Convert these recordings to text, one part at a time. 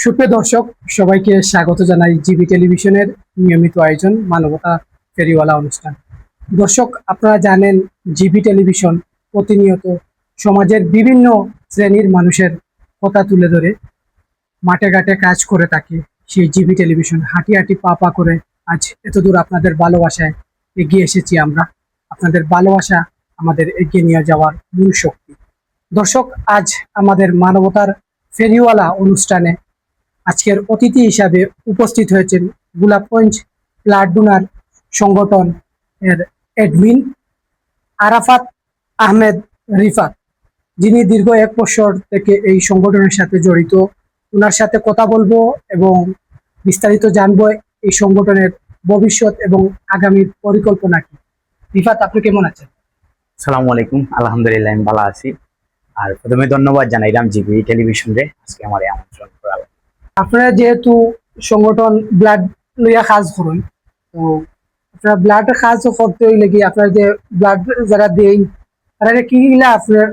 সুপ্রিয় দর্শক, সবাইকে স্বাগত জানাই জিবি টেলিভিশনের নিয়মিত আয়োজন মানবতা ফেরিওয়ালা অনুষ্ঠান। দর্শক, আপনারা জানেন জিবি টেলিভিশন প্রতিনিয়ত সমাজের বিভিন্ন শ্রেণির মানুষের কথা তুলে ধরে। মাঠে ঘাটে কাজ করে থাকে সেই জিবি টেলিভিশন। হাঁটি হাঁটি পা পা করে আজ এতদূর আপনাদের ভালোবাসায় এগিয়ে এসেছি আমরা। আপনাদের ভালোবাসা আমাদের এগিয়ে নিয়ে যাওয়ার মূল শক্তি। দর্শক, আজ আমাদের মানবতার ফেরিওয়ালা অনুষ্ঠানে আজকের অতিথি হিসাবে উপস্থিত হয়েছেন গোলাপগঞ্জ ব্লাড ডোনার সংগঠন এর অ্যাডমিন আরাফাত আহমেদ রিফাত। যিনি দীর্ঘ এক বছর থেকে এই সংগঠনের সাথে জড়িত। ওনার সাথে কথা বলব এবং বিস্তারিত জানব এই সংগঠনের ভবিষ্যৎ এবং আগামী পরিকল্পনা কি। রিফাত, আপনি কেমন আছেন? সালামু আলাইকুম। আলহামদুলিল্লাহ, আমি ভালো আছি। আর প্রথমে ধন্যবাদ জানাইলাম জিবি টেলিভিশন রে, আজকে আমার আমন্ত্রণ করার। আপনারা যেহেতু সংগঠন ব্লাড লইয়া কাজ করুন, তো আপনার ব্লাড কাজ করতে হইলে কি আপনার যে ব্লাড যারা দেই, তারা কি গিলা আপনার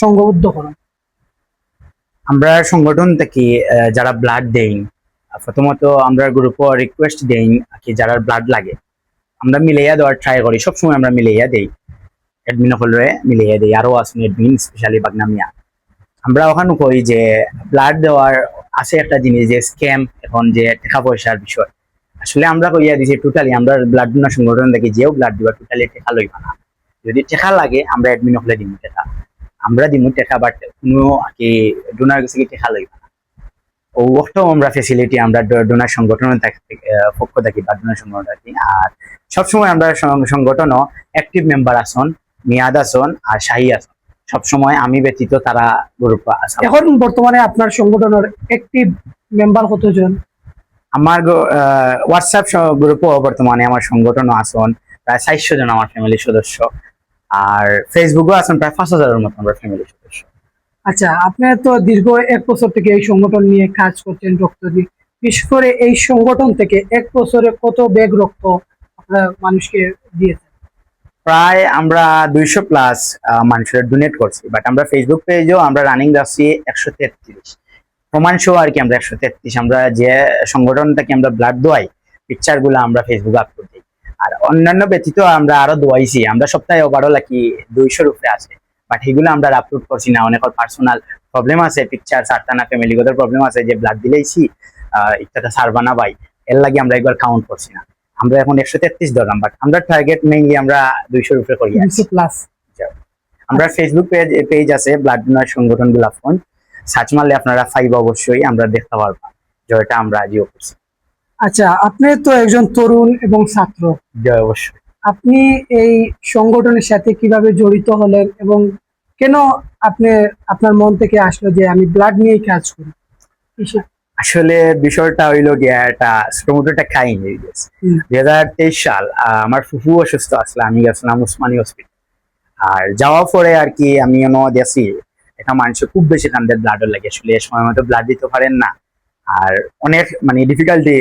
সংঘবদ্ধ করুন? আমরা সংগঠন থেকে যারা ব্লাড দেই, প্রথমত আমরা গ্রুপ রিকোয়েস্ট দেই কি যারা ব্লাড লাগে। আমরা মিলাইয়া দেওয়ার ট্রাই করি, সবসময় আমরা মিলাইয়া দেই। এডমিন হলরে মিলাইয়া দেই আরও আছেন এডমিন স্পেশালি বাগনামিয়া। আমরা ওখানে কই যে ব্লাড দেওয়ার আছে একটা জিনিস যে স্ক্যাম এখন যে টাকা পয়সার বিষয়। আসলে আমরা কইয়া দিছি টোটালি আমরা ব্লাড ডোনার সংগঠন থেকে যেও ব্লাড দিবা টোটালি টাকা লইবা না। যদি টাকা লাগে, আমরা এডমিন হলে দিমু টাকা। আমরা দিমু টাকা বাট কোনো কি ডোনার কাছে টাকা লইবা না। ও ওটাও আমরা ফেসিলিটি আমরা ডোনার সংগঠন পক্ষ থাকি বা ডোনার সংগঠন থাকি। আর সবসময় আমরা সংগঠনও অ্যাক্টিভ মেম্বার আসন মিয়াদ আসন আর শাহী আসন সবসময় আমি ব্যতীত তারা গ্রুপ এখন বর্তমানে আপনার সংগঠনের একটিভ মেম্বার কতজন? আমার হোয়াটসঅ্যাপ গ্রুপও বর্তমানে আমার সংগঠনও আসন প্রায় চারশো জন আমার ফ্যামিলির সদস্য। আর ফেসবুকও আসন প্রায় পাঁচ হাজারের মতো আমার ফ্যামিলির সদস্য। আচ্ছা আপনি তো দীর্ঘ এক বছর থেকে এই সংগঠন নিয়ে কাজ করছেন রক্ত দিয়ে। বিশেষ করে এই সংগঠন থেকে এক বছরে কত ব্যাগ রক্ত আপনার মানুষকে দিয়েছেন প্রায় আমরা দুইশো প্লাস মানুষের ডোনেট করছি। বাট আমরা ফেসবুক পেজেও আমরা রানিং রাখছি একশো তেত্রিশ। প্রমাণ শো আর কি আমরা একশো তেত্রিশ। আমরা যে সংগঠনটাকে আমরা ব্লাড দোয়াই পিকচারগুলো আমরা ফেসবুকে আপলোড দিই আর অন্যান্য ব্যতীত আমরা আরও দোয়াইছি। আমরা সপ্তাহে ওভারঅল কি দুইশোর উপরে আছে। বাট এগুলো আমরা আপলোড করছি না। অনেক পার্সোনাল প্রবলেম আছে পিকচার সারতানা ফ্যামিলিগত প্রবলেম আছে, যে ব্লাড দিলেইছি ইত্যাদি সারবা না ভাই। এর লাগে আমরা একবার কাউন্ট করছি না। আমরা এখন একশো তেত্রিশ ধরলাম বাট আমরা টার্গেট মেইনলি আমরা দুইশোর উপরে করি প্লাস আমরা ফেসবুক পেজ পেজ আছে ব্লাড ডোনার সংগঠন গুলাফন সার্চ মারলে আপনারা ফাইভ অবশ্যই আমরা দেখতে পারবেন জয়টা আমরা আজও করছি। আচ্ছা আপনি তো একজন তরুণ এবং ছাত্র। জয় অবশ্যই। আপনি এই সংগঠনের সাথে কীভাবে জড়িত হলেন এবং কেন আপনি আপনার মন থেকে আসলো যে আমি ব্লাড নিয়েই কাজ করি? আসলে বিষয়টা হইল গিয়া একটা স্টোমোটোটা খাই গেছে হুম। দুই হাজার তেইশ সাল আমার ফুফু অসুস্থ আসলে আমি গেছিলাম উসমানী হসপিটাল আর যাওয়ার পরে আর কি আমি এনো দেখছি এটা মানুষের খুব বেশি কান্দে ব্লাড লাগে আসলে এ সময় মতো ব্লাড দিতে পারেন না। আর অনেক মানে ডিফিকাল্টি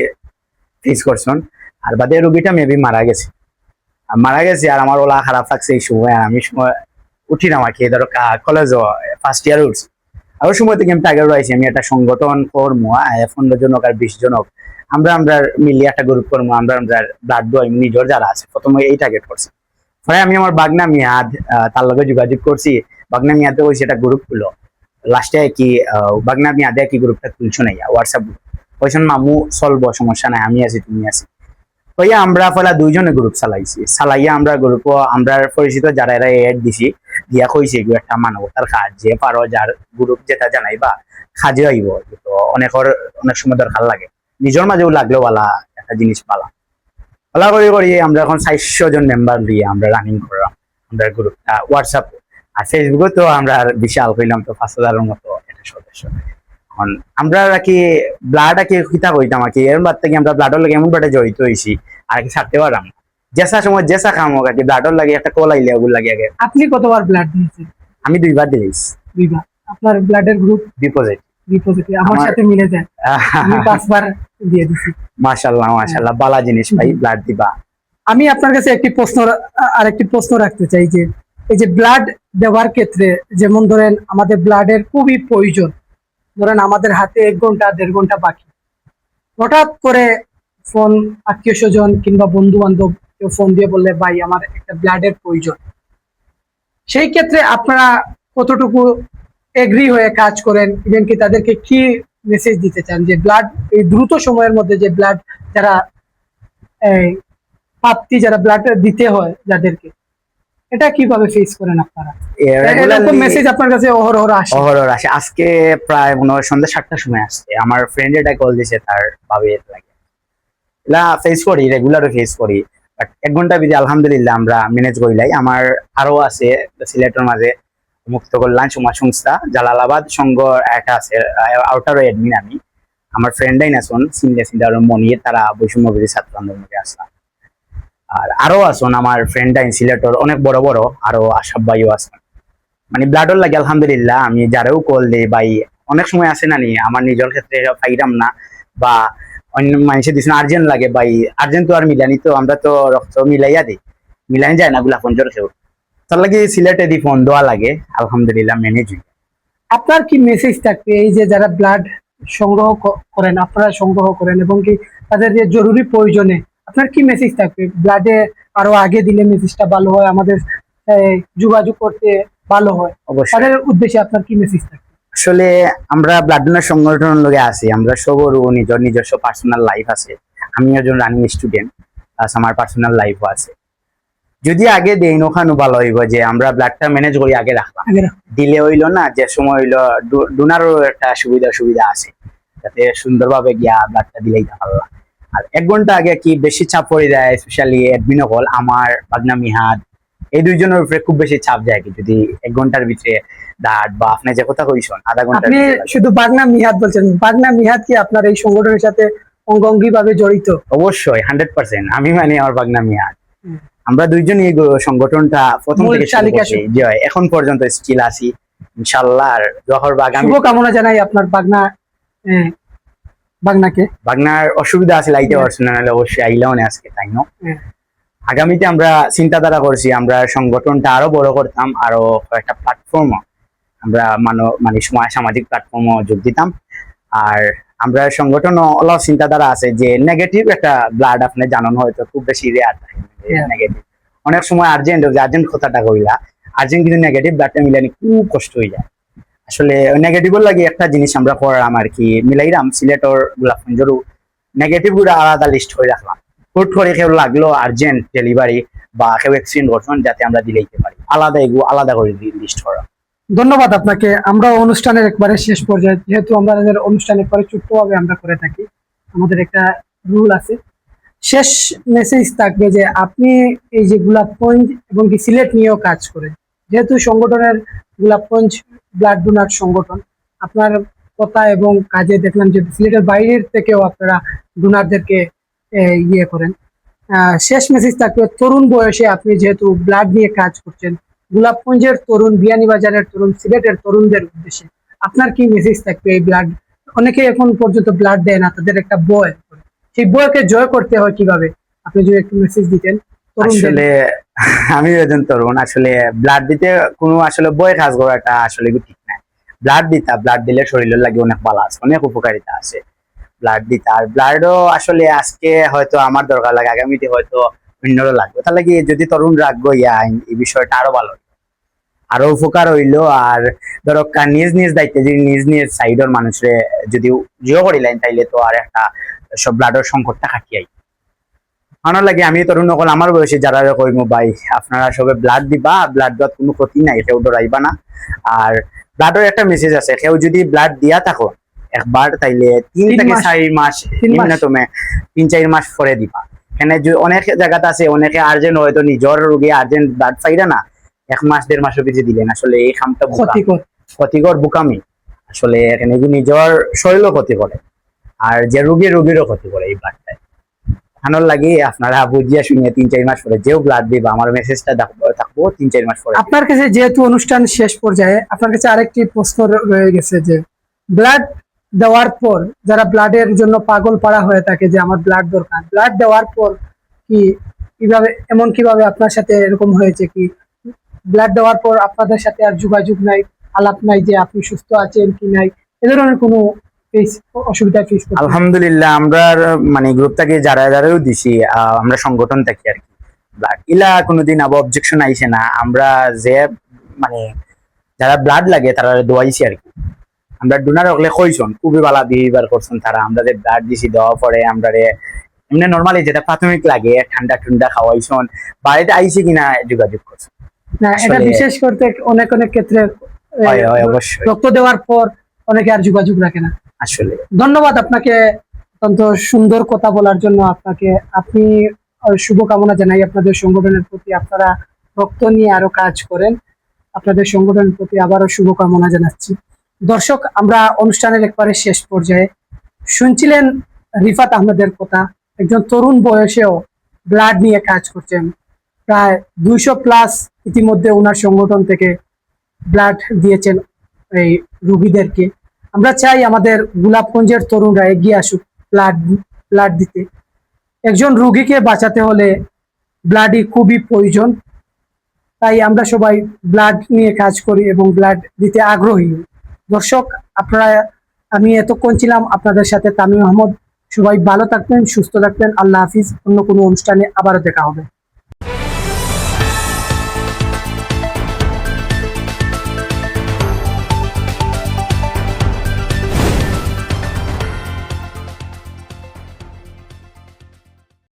ফেস করছেন। আর বাদে রোগীটা মেবি মারা গেছে। আর মারা গেছে আর আমার ওলা খারাপ লাগছে এই সময় আমি সময় উঠি না আমাকে ধরো কলেজ ফার্স্ট ইয়ার উঠছি। আর সময় থেকে আমি টার্গেট রয়েছি আমি একটা সংগঠন আহ, পনেরো জনক আর বিশ জনক। আমরা আমরা মিলিয়ে একটা গ্রুপ করব আমরা আমরা ব্লাড দোয়াই নিজের যারা আছে প্রথমে এই টার্গেট করছি। পরে আমি আমার বাগনা মিয়াদ তার লগে যোগাযোগ করছি। বাগনা মিয়াদে ওই সেটা গ্রুপ খুলো। লাস্টে কি বাগনা মিয়াদে কি গ্রুপটা খুলছো না হোয়াটসঅ্যাপ গ্রুপ মামু চলবো সমস্যা নাই আমি আছি তুমি আছি। ওইয়া আমরা ফলা দুইজনে গ্রুপ চালাইছি। চালাইয়া আমরা গ্রুপ আমরা পরিচিত যারা এরা এড দিছি, দিয়া কইছে এগুলো একটা মানবতার কাজ, যে পারো যার গ্রুপ যেটা জানাইবা কাজে আইব। তো অনেকর, অনেক সময় দরকার লাগে। নিজের মাঝেও লাগল বালা, একটা জিনিস পালা পালা করে করি আমরা এখন চারশো জন মেম্বার দিয়ে আমরা রানিং করলাম, আমরা গ্রুপটা হোয়াটসঅ্যাপ আর ফেসবুকে তো আমরা বিশাল কইলাম তো পাঁচ হাজারের মতো একটা সদস্য। আমরা আর কি ব্লাড আর কি কিতা কইতাম আর কি এর বাদ থেকে আমরা ব্লাডের লাগে এমন জড়িত হয়েছি আর কি ছাড়তে পারলাম জেসা সময় জেসা খাম হোক আর কি ব্লাডের লাগে একটা কল আইলে ওগুলো লাগে আগে। আপনি কতবার ব্লাড দিয়েছেন? আমি দুইবার দিয়েছি। দুইবার। আপনার ব্লাডের গ্রুপ ডিপোজিট ডিপোজিট আমার আমার- সাথে মিলে যায়। আমি পাঁচবার দিয়ে দিছি। বালা জিনিস ভাই ব্লাড দিবা। আমি আপনার কাছে একটি প্রশ্ন রা- আরেকটি প্রশ্ন রাখতে চাই যে এই যে ব্লাড দেওয়ার ক্ষেত্রে যেমন ধরেন আমাদের ব্লাডের খুবই প্রয়োজন ধরেন আমাদের হাতে এক ঘণ্টা, দেড় ঘণ্টা বাকি। হঠাৎ করে ফোন, আত্মীয় স্বজন কিংবা বন্ধু বান্ধব কেউ ফোন দিয়ে বললে, ভাই, আমার একটা ব্লাডের প্রয়োজন। সেই ক্ষেত্রে আপনারা কতটুকু এগ্রি হয়ে কাজ করেন? ইভেন কি তাদেরকে কি মেসেজ দিতে চান? যে ব্লাড এই দ্রুত সময়ের মধ্যে যে ব্লাড যারা প্রাপ্তি, যারা ব্লাড দিতে হয়, যাদেরকে। এটা কীভাবে ফেস করেন আপনারা? এরকম মেসেজ আপনার কাছে অহরহ আসে। অহরহ আসে। আজকে প্রায় মনে হয় সন্ধ্যা সাতটার সময় আসছে। আমার ফ্রেন্ড এটা কল দিছে তার ভাবের লাগে। এলা ফেস করি রেগুলারও ফেস করি। বাট এক ঘণ্টা বিধি আলহামদুলিল্লাহ আমরা ম্যানেজ করিলাই আমার আরও আছে সিলেটের মাঝে মুক্ত কল্যাণ সমাজ সংস্থা জালালাবাদ সংঘ একটা আছে আউটার এডমিন আমি। আমার ফ্রেন্ডাই নাচন সিনলে সিনলে মনির তারা বৈষম্য বিরোধী ছাত্র আন্দোলনে আসলাম আর আরও আছেন আমার ফ্রেন্ডাই সিলেটর অনেক বড় বড়, আরও আসাব ভাইও আছেন। মানে ব্লাডর লাগে, আলহামদুলিল্লাহ, আমি যারাও কল দিই, ভাই, অনেক সময় আসে না নি, আমার নিজের ক্ষেত্রে পাইরাম না, বা অন্য মানুষের দিচ্ছেন আর্জেন্ট লাগে, ভাই, আর্জেন্ট তো আর মিলানি তো, আমরা তো রক্ত মিলাইয়া দিই মিলানি যায় না গুলা পঞ্চর খেউ তার লাগে সিলেটে দি ফোন দেওয়া লাগে, আলহামদুলিল্লাহ ম্যানেজ আপনার কি মেসেজ থাকবে, এই যে যারা ব্লাড সংগ্রহ করেন, আপনারা সংগ্রহ করেন, এবং কি তাদের যে জরুরি প্রয়োজনে আপনার কি মেসেজ থাকবে? ব্লাডে আরও আগে দিলে মেসেজটা ভালো হয় আমাদের যোগাযোগ করতে ভালো হয়। অবশ্যই। তাদের উদ্দেশ্যে আপনার কি মেসেজ থাকবে? আসলে আমরা ব্লাড ডোনার সংগঠন লগে আছি আমরা সবরও নিজের নিজস্ব পার্সোনাল লাইফ আছে। আমি একজন রানিং স্টুডেন্ট আমার পার্সোনাল লাইফও আছে। যদি আগে দেই ওখানে ভালো হইব যে আমরা ব্লাডটা ম্যানেজ করি আগে রাখলাম। দিলে হইল না যে সময় হইল ডোনারও একটা সুবিধা সুবিধা আছে। যাতে সুন্দরভাবে গিয়া ব্লাডটা দিলেই পারলাম। আর এক ঘণ্টা আগে কি বেশি চাপ পড়ে যায় স্পেশালি অ্যাডমিন হল আমার বাগনা মিহাদ এই দুইজনের উপরে খুব বেশি চাপ যায় কি? যদি এক ঘণ্টার ভিতরে দাঁত বা আপনি যে কথা কইছেন আধা ঘণ্টার আপনি শুধু বাগনা মিহাদ বলছেন বাগনা মিহাদ কি আপনার এই সংগঠনের সাথে অঙ্গঙ্গি ভাবে জড়িত? অবশ্যই হান্ড্রেড পার্সেন্ট আমি মানে আমার বাগনা হুম। আমরা দুইজন এই সংগঠনটা প্রথম থেকে জি এখন পর্যন্ত স্টিল আছি ইনশাল্লাহ আর জহর বাগান শুভ কামনা জানাই আপনার বাগনা আহ, বাগনাকে? বাগনার অসুবিধা আছে লাইতে। পারছি না নাহলে অবশ্যই না আজকে তাই না? আগামীতে আমরা চিন্তাধারা করছি আমরা সংগঠনটা আরও বড় করতাম আরও একটা প্ল্যাটফর্ম আমরা মানব মানে সামাজিক প্ল্যাটফর্ম যোগ দিতাম। আর আমরা সংগঠন অলপ চিন্তাধারা আছে যে নেগেটিভ একটা ব্লাড আপনি জানান হয়তো খুব বেশি রেয়ার নেগেটিভ অনেক সময় আর্জেন্ট আর্জেন্ট কথাটা কইলা আর্জেন্ট কিন্তু নেগেটিভ ব্লাডটা মিলানি খুব কষ্ট হয়ে যায়। আসলে নেগেটিভর লাগে একটা জিনিস আমরা করলাম আর কি মিলাইরাম সিলেটর গোলাপ পঞ্জরু নেগেটিভগুলো আলাদা লিস্ট করে রাখলাম। হুট করে কেউ লাগল আর্জেন্ট ডেলিভারি বা কেউ অ্যাক্সিডেন্ট করছেন যাতে আমরা দিলেইতে পারি। আলাদা এগুলো আলাদা করে লিস্ট করা। ধন্যবাদ আপনাকে। আমরা অনুষ্ঠানের একবারে শেষ পর্যায়ে, যেহেতু আমরা আমাদের অনুষ্ঠান একবারে ছোট্টভাবে আমরা করে থাকি, আমাদের একটা রুল আছে। শেষ মেসেজ থাকবে যে আপনি এই যে গোলাপগঞ্জ এবং কি সিলেট নিয়েও কাজ করেন। যেহেতু সংগঠনের গোলাপগঞ্জ ব্লাড ডোনার সংগঠন, আপনার কথা এবং কাজে দেখলাম যে সিলেটের বাইরের থেকেও আপনারা ডোনারদেরকে ইয়ে করেন। শেষ মেসেজ থাকবে তরুণ বয়সে আপনি যেহেতু ব্লাড নিয়ে কাজ করছেন, গোলাপগঞ্জের তরুণ, বিয়ানীবাজারের তরুণ, সিলেটের তরুণদের উদ্দেশ্যে আপনার কি মেসেজ থাকবে এই ব্লাড? অনেকে এখন পর্যন্ত ব্লাড দেয় না, তাদের একটা বয়। সেই বয়কে জয় করতে হয় কীভাবে? আপনি যদি একটু মেসেজ দিতেন আমি একজন তরুণ, আসলে ব্লাড দিতে কোনো আসলে বয়ে কাজ করাটা আসলে ঠিক নাই। ব্লাড দিতা ব্লাড দিলে শরীরের লাগে অনেক ভালো আছে, অনেক উপকারিতা আছে। ব্লাড দিতা, আর ব্লাডও আসলে আজকে হয়তো আমার দরকার লাগে, আগামীতে হয়তো অন্যরও লাগবে। তাহলে কি যদি তরুণ রাখব ইয়া, এই বিষয়টা আরও ভালো। আরও উপকার হইল, আর ধরো নিজ নিজ দায়িত্বে যদি নিজ নিজ সাইডের মানুষের যদি জিও করিলেন, তাইলে তো আর একটা সব ব্লাডের সংকটটা কাটিয়াই। আমার লাগে আমি তরুণ নকল আমার বয়সে যারা কইমু ভাই আপনারা সবে ব্লাড দিবা ব্লাড দেওয়ার কোনো ক্ষতি নাই কেউ ডরাইবা না আর ব্লাডের একটা মেসেজ আছে কেউ যদি ব্লাড দিয়া থাকো একবার তাইলে তিন থেকে। চার মাস। নিম্নতমে তিন চার মাস পরে দিবা এখানে যে অনেক জায়গাতে আছে অনেকে আর্জেন্ট হয়তো নিজের রোগী আর্জেন্ট ব্লাড পাইরা না এক মাস দেড় মাসের পিছিয়ে দিলেন আসলে এই খামটা। ক্ষতিকর ক্ষতিকর বুকামি আসলে এখানে যে নিজের শরীরও ক্ষতি করে আর যে রোগী রোগীরও ক্ষতি করে এই ব্লাডটায় খানোর লাগে আপনারা বুঝিয়া শুনিয়ে তিন, চার মাস পরে যেও ব্লাড দিবা, আমার মেসেজটা থাকব তিন, চার মাস পরে। আপনার কাছে যেহেতু অনুষ্ঠান শেষ পর্যায়ে, আপনার কাছে আরেকটি প্রশ্ন রয়ে গেছে যে ব্লাড দেওয়ার পর যারা ব্লাডের জন্য পাগল পাড়া হয়ে থাকে যে আমার ব্লাড দরকার ব্লাড দেওয়ার পর কি, কীভাবে, এমন কীভাবে আপনার সাথে এরকম হয়েছে কি? ব্লাড দেওয়ার পর আপনাদের সাথে আর যোগাযোগ নাই, আলাপ নাই যে আপনি সুস্থ আছেন কি নাই, এ ধরনের কোনো ফেস আলহামদুলিল্লাহ আমরা মানে গ্রুপটাকে যারা যারাও দিছি আমরা সংগঠন থাকি আর কি। ব্লাড ইলা কোনোদিন আবার অবজেকশন আইছে না আমরা যে মানে যারা ব্লাড লাগে তারা দোয়াইছি আর কি। আমরা ডোনার হলে কইছন খুবই ভালো বিহেভিয়ার করছেন তারা আমরা যে ব্লাড দিছি দেওয়া পরে আমরা এমনি নর্মালি যেটা প্রাথমিক লাগে ঠান্ডা ঠান্ডা খাওয়াইছন বাড়িতে আইছে কিনা যোগাযোগ করছেন। না এটা বিশেষ করতে অনেক অনেক ক্ষেত্রে রক্ত দেওয়ার পর অনেকে আর যোগাযোগ রাখে না। আসলে। ধন্যবাদ আপনাকে অত্যন্ত সুন্দর কথা বলার জন্য আপনাকে। আপনি শুভকামনা জানাই আপনাদের সংগঠনের প্রতি। আপনারা রক্ত নিয়ে আরও কাজ করেন। আপনাদের সংগঠনের প্রতি আবারও শুভকামনা জানাচ্ছি। দর্শক আমরা অনুষ্ঠানের একবারে শেষ পর্যায়ে শুনছিলেন রিফাত আহমেদের কথা। একজন তরুণ বয়সেও ব্লাড নিয়ে কাজ করছেন। প্রায় দুইশো প্লাস ইতিমধ্যে ওনার সংগঠন থেকে ব্লাড দিয়েছেন এই রোগীদেরকে। আমরা চাই আমাদের গোলাপগঞ্জের তরুণরা এগিয়ে আসুক ব্লাড ব্লাড দিতে। একজন রুগীকে বাঁচাতে হলে ব্লাডই খুবই প্রয়োজন। তাই আমরা সবাই ব্লাড নিয়ে কাজ করি এবং ব্লাড দিতে আগ্রহী। দর্শক, আপনারা, আমি এতক্ষণ ছিলাম আপনাদের সাথে তামিম আহমদ। সবাই ভালো থাকবেন, সুস্থ থাকবেন। আল্লাহ হাফিজ। অন্য কোনো অনুষ্ঠানে আবারও দেখা হবে।